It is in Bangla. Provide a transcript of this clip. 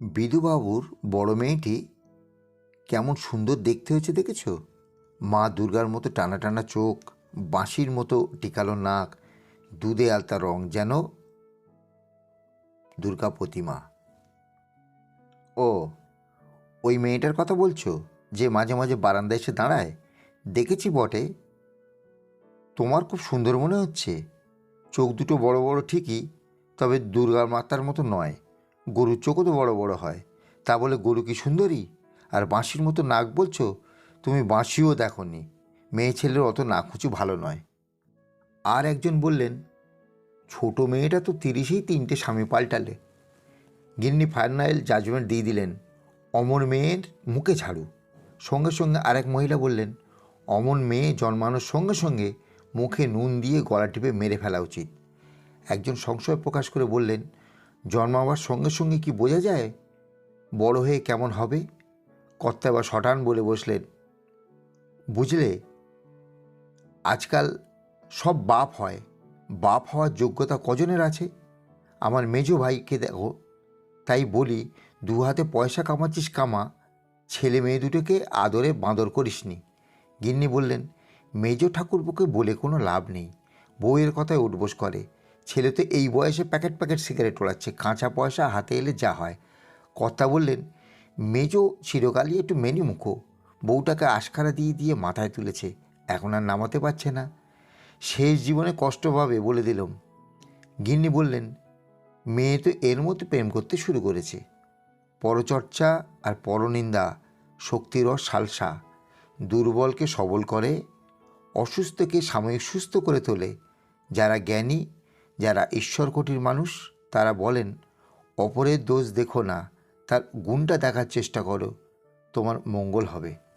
বিধুবাবুর বড় মেয়েটি কেমন সুন্দর দেখতে হয়েছে দেখেছ? মা দুর্গার মতো টানা টানা চোখ, বাঁশির মতো টিকালো নাক, দুধে আলতা রং যেন দুর্গা প্রতিমা। ও, ওই মেয়েটার কথা বলছো যে মাঝে মাঝে বারান্দায় এসে দাঁড়ায়? দেখেছি বটে। তোমার খুব সুন্দর মনে হচ্ছে। চোখ দুটো বড় বড় ঠিকই, তবে দুর্গা মাতার মতো নয়। গরুর চোখও তো বড় বড় হয়। তা বলে, গরু কি সুন্দরী? আর বাঁশির মতো নাক বলছো? তুমি বাঁশিও দেখো নি মেয়ে ছেলের অত নাক উঁচু ভালো নয়। আর একজন বললেন, ছোট মেয়েটা তো তিরিশেই তিনটে স্বামী পাল্টালে। গিন্নি ফাইনাল জাজমেন্ট দিয়ে দিলেন অমর মেয়ের মুখে ঝাড়ু। সঙ্গে সঙ্গে আরেক মহিলা বললেন, অমন মেয়ে জন্মানোর সঙ্গে সঙ্গে মুখে নুন দিয়ে গলা টিপে মেরে ফেলা উচিত। একজন সংশয় প্রকাশ করে বললেন জন্মাবার সঙ্গে সঙ্গে কি বোঝা যায়? বড় হয়ে কেমন হবে? কর্তা বা শটান বলে বসলেন। বুঝলে, আজকাল সব বাপ হয়। বাপ হওয়ার যোগ্যতা কজনের আছে? আমার মেজো ভাইকে দেখো। তাই বলি, দু হাতে পয়সা কামাচ্ছিস কামা, ছেলে মেয়ে দুটোকে আদরে বাঁদর করিসনি। গিন্নি বললেন, মেজো ঠাকুরপোকে বলে কোনো লাভ নেই। বউয়ের কথায় উঠবোস করে। ছেলে তো এই বয়সে প্যাকেট প্যাকেট সিগারেট ওড়াচ্ছে, কাঁচা পয়সা হাতে এলে যা হয়। কর্তা বললেন, মেজো চিরকালই একটু মেনি মুখো, বউটাকে আশকারা দিয়ে দিয়ে মাথায় তুলেছে, এখন আর নামাতে পারছে না। শেষ জীবনে কষ্ট পাবে বলে দিলাম। গিন্নি বললেন, মেয়ে তো এর মতো প্রেম করতে শুরু করেছে। পরচর্চা আর পরনিন্দা শক্তিরস সালসা, দুর্বলকে সবল করে, অসুস্থকে সাময়িক সুস্থ করে তোলে, যারা জ্ঞানী যারা ঈশ্বর কোটির মানুষ, তারা বলেন, অপরের দোষ দেখো না, তার গুণটা দেখার চেষ্টা করো, তোমার মঙ্গল হবে।